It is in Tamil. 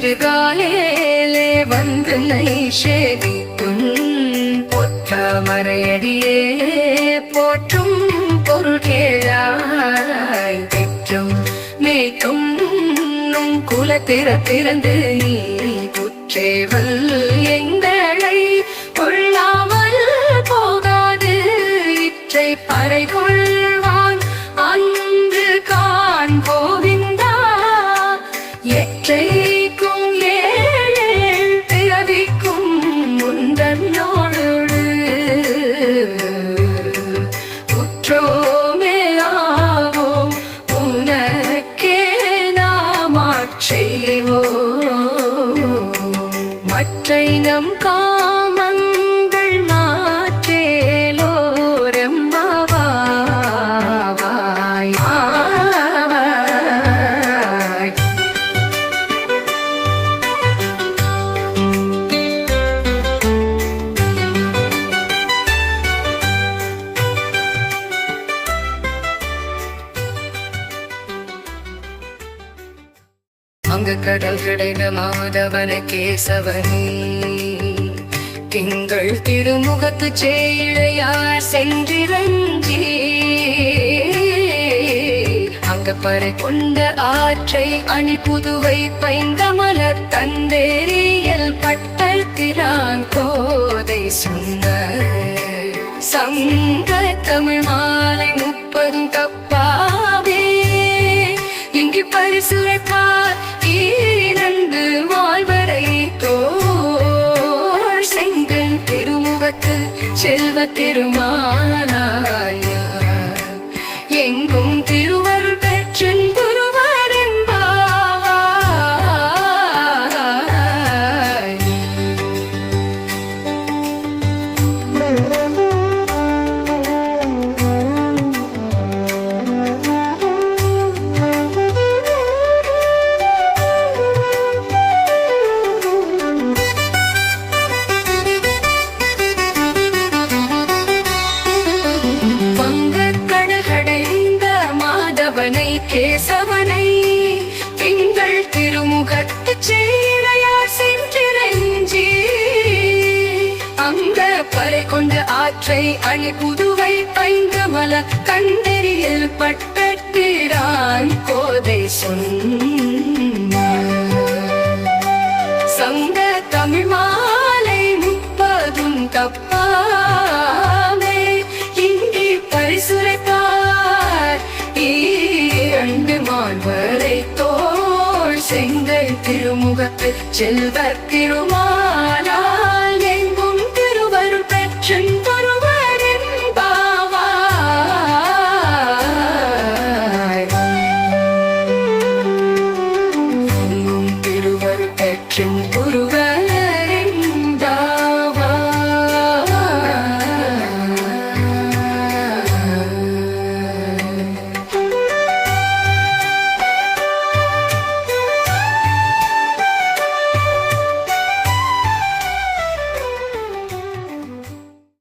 சிறுகாலேலே வந்து நைஷேதிக்கும் ஒத்த மறையடியே போற்றும் பொருள்கேழாய் பெற்றும் மேய்க்கும் நும் குலத்திற திறந்து நீ குற்றேவல் எங்களை கொள்ளாமல் போகாது இற்றை பறை கொள்வான் அன்று கான் கோவிந்தா எற்றை உற்றோமே ஆவோம் உனக்கே நாம் ஆட்செய்வோம் மற்றை நம் அங்கு கடல் கிடைந்த மாதவன கேசவனே. திங்கள் திருமுகத்து சேழையார் சென்றிரஞ்சி அங்கு பறை கொண்ட ஆற்றை அணி புதுவை பைந்த மலர் தந்தேரியல் பட்டல் திரான் கோதை சொன்ன சங்க தமிழ் மாலை முப்பதும் தப்பாவே இங்கு பரிசுரைப்பார் திருமுகத்து செல்வ திருமானாய் திருமுகத்து சேரையார் சென்றிரஞ்சி அங்க பறை கொண்ட ஆற்றை அணி புதுவை பைங்கமல கண்டறியில் பட்டத்திரான் கோதை சொன்ன செங்கல் செல்வர் திருமாலா.